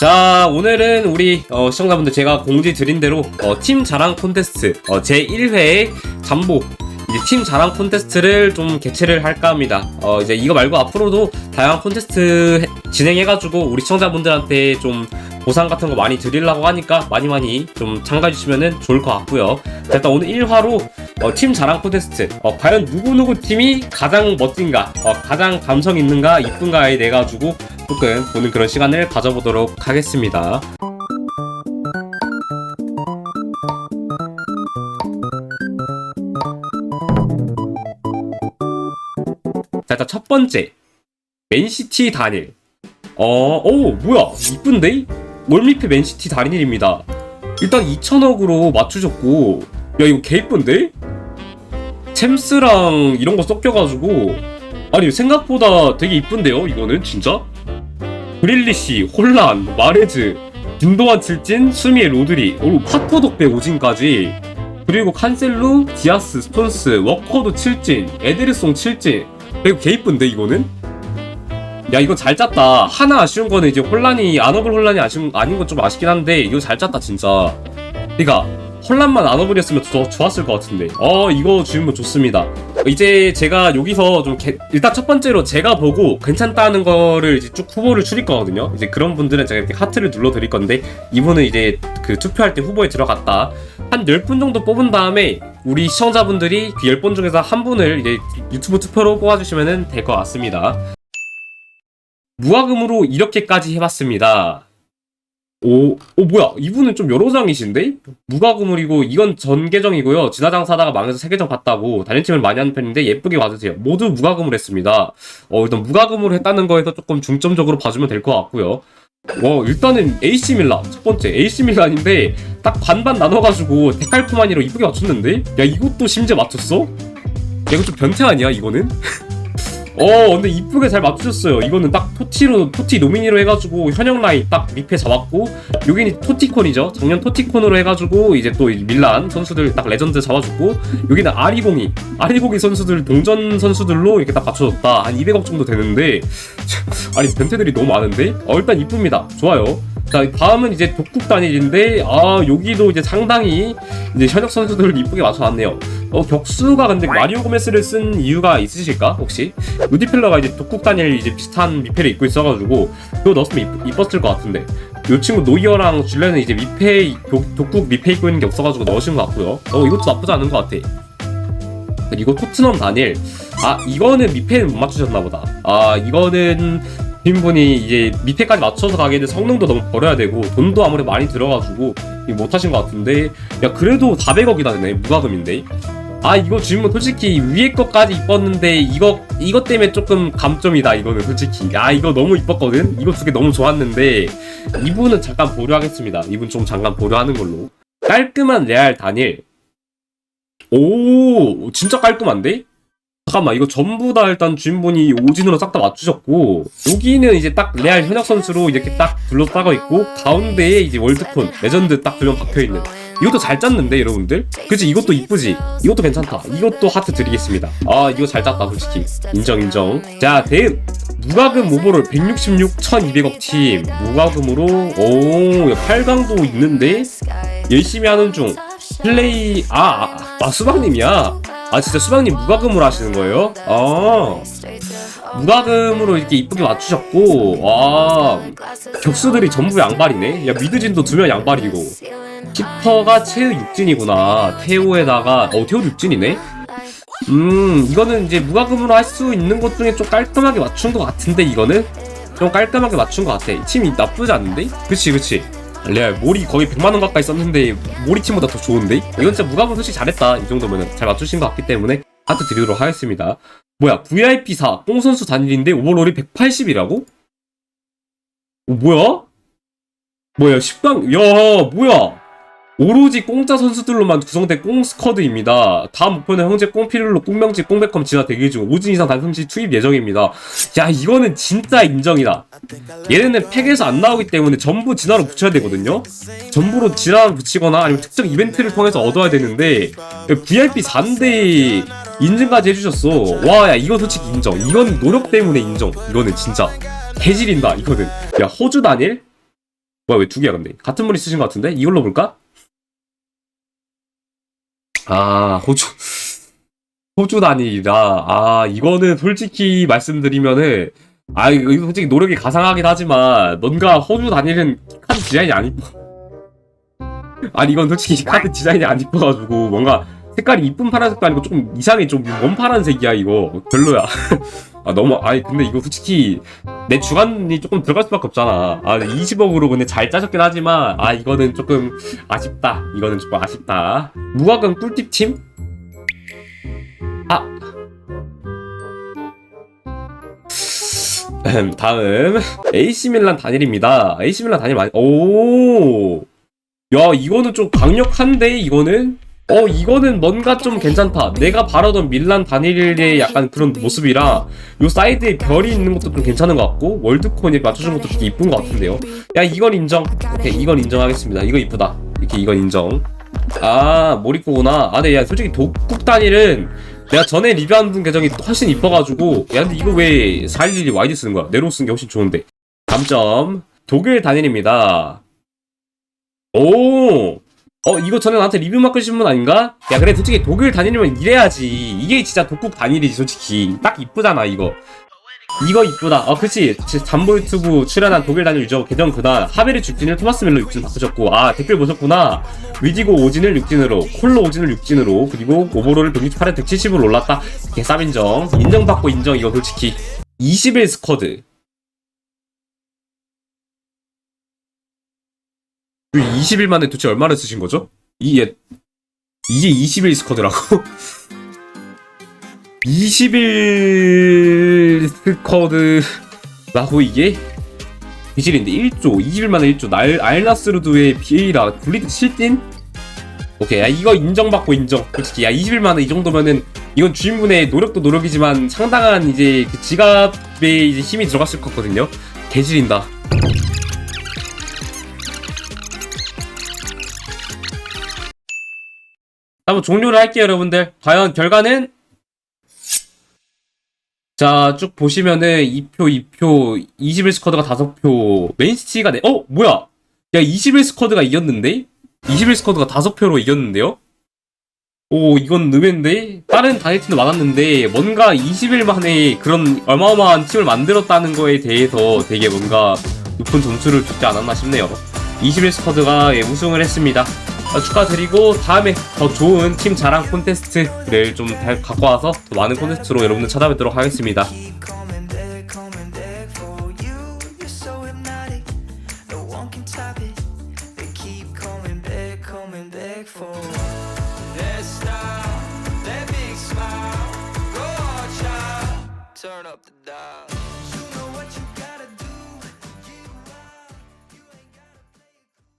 자 오늘은 우리 어, 시청자분들 제가 공지 드린 대로 어, 팀 자랑 콘테스트 어, 제 1회 잠복 이제 팀 자랑 콘테스트를 좀 개최를 할까 합니다. 어, 이제 이거 말고 앞으로도 다양한 콘테스트 해- 진행해가지고 우리 시청자분들한테 좀 보상 같은 거 많이 드리려고 하니까 많이 많이 좀 참가해 주시면 좋을 것 같고요. 자, 일단 오늘 1화로 어, 팀 자랑 콘테스트 어, 과연 누구누구 팀이 가장 멋진가 어, 가장 감성 있는가 이쁜가에 대해 가지고 조금 보는 그런 시간을 가져보도록 하겠습니다. 자, 일단 첫 번째 맨시티 단일. 어, 오, 뭐야, 이쁜데? 몰미페 맨시티 단일입니다. 일단 2천억으로 맞추셨고, 야, 이거 개 이쁜데? 챔스랑 이런 거 섞여가지고, 아니, 생각보다 되게 이쁜데요, 이거는, 진짜? 그릴리시, 홀란, 마레즈, 김도환 칠진, 수미의 로드리, 오, 파토 덕배 오진까지, 그리고 칸셀루, 디아스, 스톤스, 워커도 칠진, 에드리송 칠진, 그리고 개 이쁜데, 이거는? 야 이거 잘 짰다. 하나 아쉬운 거는 이제 혼란이 아너블 혼란이 아쉬운 아닌 건 좀 아쉽긴 한데 이거 잘 짰다 진짜. 그니까 혼란만 아너블이었으면 더 좋았을 것 같은데. 어 이거 주인분 좋습니다 이제 제가 여기서 좀 개- 일단 첫 번째로 제가 보고 괜찮다는 거를 이제 쭉 후보를 추릴 거거든요. 이제 그런 분들은 제가 이렇게 하트를 눌러 드릴 건데 이분은 이제 그 투표할 때 후보에 들어갔다. 한 10분 정도 뽑은 다음에 우리 시청자분들이 그 10분 중에서 한 분을 이제 유튜브 투표로 뽑아 주시면 될 것 같습니다. 무화금으로 이렇게까지 해봤습니다. 오, 오 뭐야? 이분은 좀 여러 장이신데? 무과금물이고 이건 전 계정이고요. 지나장 사다가 망해서 세 계정 봤다고 단일팀을 많이 하는 편인데 예쁘게 봐주세요. 모두 무과금을 했습니다. 어 일단 무과금으로 했다는 거에서 조금 중점적으로 봐주면 될 것 같고요. 어 일단은 AC 밀란 첫 번째 AC 밀란인데 딱 반반 나눠가지고 데칼코마니로 이쁘게 맞췄는데? 야 이것도 심지어 맞췄어? 야 이거 좀 변태 아니야 이거는? 어 근데 이쁘게 잘 맞추셨어요. 이거는 딱 토티로 토티 노미니로 해가지고 현역 라인 딱 밑에 잡았고 여기는 토티콘이죠. 작년 토티콘으로 해가지고 이제 또이 밀란 선수들 딱 레전드 잡아줬고 여기는 아리공이 아리공이 선수들 동전 선수들로 이렇게 딱 맞춰줬다. 한 200억 정도 되는데 아니 변태들이 너무 많은데? 어 일단 이쁩니다. 좋아요 자 다음은 이제 독국 단일인데 아 여기도 이제 상당히 이제 현역 선수들을 이쁘게 맞춰놨네요. 어 격수가 근데 마리오 고메스를 쓴 이유가 있으실까 혹시? 루디필러가 이제 독국 단일 이제 비슷한 미패를 입고 있어가지고 그거 넣었으면 이뻤을 것 같은데. 요 친구 노이어랑 줄레는 이제 미패 독, 독국 미패 입고 있는 게 없어가지고 넣으신 것 같고요. 어 이것도 나쁘지 않은 것 같아. 이거 토트넘 단일. 아 이거는 미패는 못 맞추셨나 보다. 아 이거는 빈분이 이제 밑에까지 맞춰서 가기에는 성능도 너무 버려야 되고 돈도 아무래도 많이 들어가지고 못하신 것 같은데 야 그래도 400억이나 되네 무과금인데. 아 이거 질문 솔직히 위에 것까지 이뻤는데 이거 이것 때문에 조금 감점이다 이거는 솔직히. 아 이거 너무 이뻤거든? 이거 두 개 너무 좋았는데. 이분은 잠깐 보류하겠습니다. 이분 좀 잠깐 보류하는 걸로. 깔끔한 레알 단일 오 진짜 깔끔한데 잠깐만 이거 전부 다 일단 주인분이 오진으로 싹 다 맞추셨고 여기는 이제 딱 레알 현역 선수로 이렇게 딱 둘러싸고 있고 가운데에 이제 월드폰 레전드 딱 두명 박혀있는. 이것도 잘 짰는데 여러분들? 그치? 이것도 이쁘지? 이것도 괜찮다. 이것도 하트 드리겠습니다. 아 이거 잘 짰다 솔직히. 인정 인정. 자 대응 무과금 오버롤 166 1200억 팀. 무과금으로 오 8강도 있는데? 열심히 하는 중. 플레이 아, 아, 아 수박님이야 아 진짜 수박님 무과금으로 하시는 거예요? 아. 무과금으로 이렇게 이쁘게 맞추셨고 와 격수들이 전부 양발이네? 야 미드진도 두 명 양발이고. 키퍼가 최우 육진이구나 태호에다가. 어 태호 육진이네? 음 이거는 이제 무과금으로 할 수 있는 것 중에 좀 깔끔하게 맞춘 것 같은데 이거는? 좀 깔끔하게 맞춘 것 같아. 팀이 나쁘지 않은데? 그치 그치 레알 몰이 거의 100만원 가까이 썼는데 몰이 팀보다 더 좋은데 이건 진짜 무과금 솔직히 잘했다 이 정도면은 잘 맞추신 것 같기 때문에 하트 드리도록 하겠습니다 뭐야 VIP4 뽕선수 단일인데 오버롤이 180이라고? 어, 뭐야? 뭐야 10강 야 뭐야 오로지 공짜 선수들로만 구성된 꽁 스쿼드입니다. 다음 목표는 형제 꽁피를로 꽁명지 꽁백컴 진화 대기 중 5진 이상 단승시 투입 예정입니다. 야 이거는 진짜 인정이다. 얘네는 팩에서 안 나오기 때문에 전부 진화로 붙여야 되거든요. 전부로 진화로 붙이거나 아니면 특정 이벤트를 통해서 얻어야 되는데 VIP 4인데 인증까지 해주셨어. 와 야 이거 솔직히 인정. 이건 노력 때문에 인정. 이거는 진짜 개질인다 이거는. 야 호주 단일 뭐야 왜 두 개야 근데 같은 분이 쓰신 것 같은데 이걸로 볼까? 아 호주 호주 단일이라. 아 이거는 솔직히 말씀드리면은 아 이거 솔직히 노력이 가상하긴 하지만 뭔가 호주 단일은 카드 디자인이 안 이뻐 아니 이건 솔직히 카드 디자인이 안 이뻐가지고 뭔가 색깔이 이쁜 파란색도 아니고 조금 이상해. 좀 원 파란색이야 이거. 별로야 아 너무 아니 근데 이거 솔직히 내 주관이 조금 들어갈 수밖에 없잖아. 아 20억으로 근데 잘 짜셨긴 하지만 아 이거는 조금 아쉽다. 이거는 조금 아쉽다. 무과금 꿀팁 팀? 아. 음, 다음. AC 밀란 단일입니다. AC 밀란 단일 많이 오야 이거는 좀 강력한데 이거는 어 이거는 뭔가 좀 괜찮다. 내가 바라던 밀란 단일의 약간 그런 모습이라 요 사이드에 별이 있는 것도 좀 괜찮은 것 같고 월드콘에 맞춰준 것도 되게 이쁜 것 같은데요. 야 이건 인정. 오케이 이건 인정하겠습니다. 이거 이쁘다. 이렇게 이건 인정. 아 모리코구나. 아 근데 야 솔직히 독국 단일은 내가 전에 리뷰한 분 계정이 훨씬 이뻐가지고 야 근데 이거 왜 411이 와이드 쓰는 거야? 네로 쓰는 게 훨씬 좋은데. 감점. 독일 단일입니다. 오 어 이거 전에 나한테 리뷰 맡으신 분 아닌가? 야 그래 솔직히 독일 단일이면 이래야지. 이게 진짜 독국 단일이지 솔직히. 딱 이쁘잖아 이거. 이거 이쁘다. 어 그치 지- 잠보 유튜브 출연한 독일 단일 유저 계정 그날 하베르 죽진을 토마스 밀러 육진 바꾸셨고. 아 댓글 보셨구나. 위디고 오진을 육진으로 콜로 오진을 육진으로 그리고 오버롤을 168에 170으로 올랐다. 개쌉 인정. 인정받고 인정 이거 솔직히. 20일 스쿼드 20일 만에 도대체 얼마나 쓰신 거죠? 이게 이게 20일 스쿼드라고? 20일 스쿼드라고 이게? 비질인데 1조 20일 만에 1조 날 알나스루드의 비에이라 굴리드 7딘? 오케이 야 이거 인정받고 인정 솔직히 야 20일 만에 이 정도면은 이건 주인분의 노력도 노력이지만 상당한 이제 그 지갑에 이제 힘이 들어갔을 것 같거든요 개질인다 한번 종료를 할게요, 여러분들. 과연 결과는? 자, 쭉 보시면은 2표, 2표, 21 스쿼드가 5표, 맨시티가 네, 어, 뭐야? 야, 21 스쿼드가 이겼는데? 21 스쿼드가 5표로 이겼는데요? 오, 이건 의외인데? 다른 단일팀도 많았는데, 뭔가 20일 만에 그런 어마어마한 팀을 만들었다는 거에 대해서 되게 뭔가 높은 점수를 주지 않았나 싶네요. 21 스쿼드가 예, 우승을 했습니다. 아, 축하드리고 다음에 더 좋은 팀 자랑 콘테스트를 좀 다- 갖고 와서 더 많은 콘테스트로 여러분들 찾아뵙도록 하겠습니다.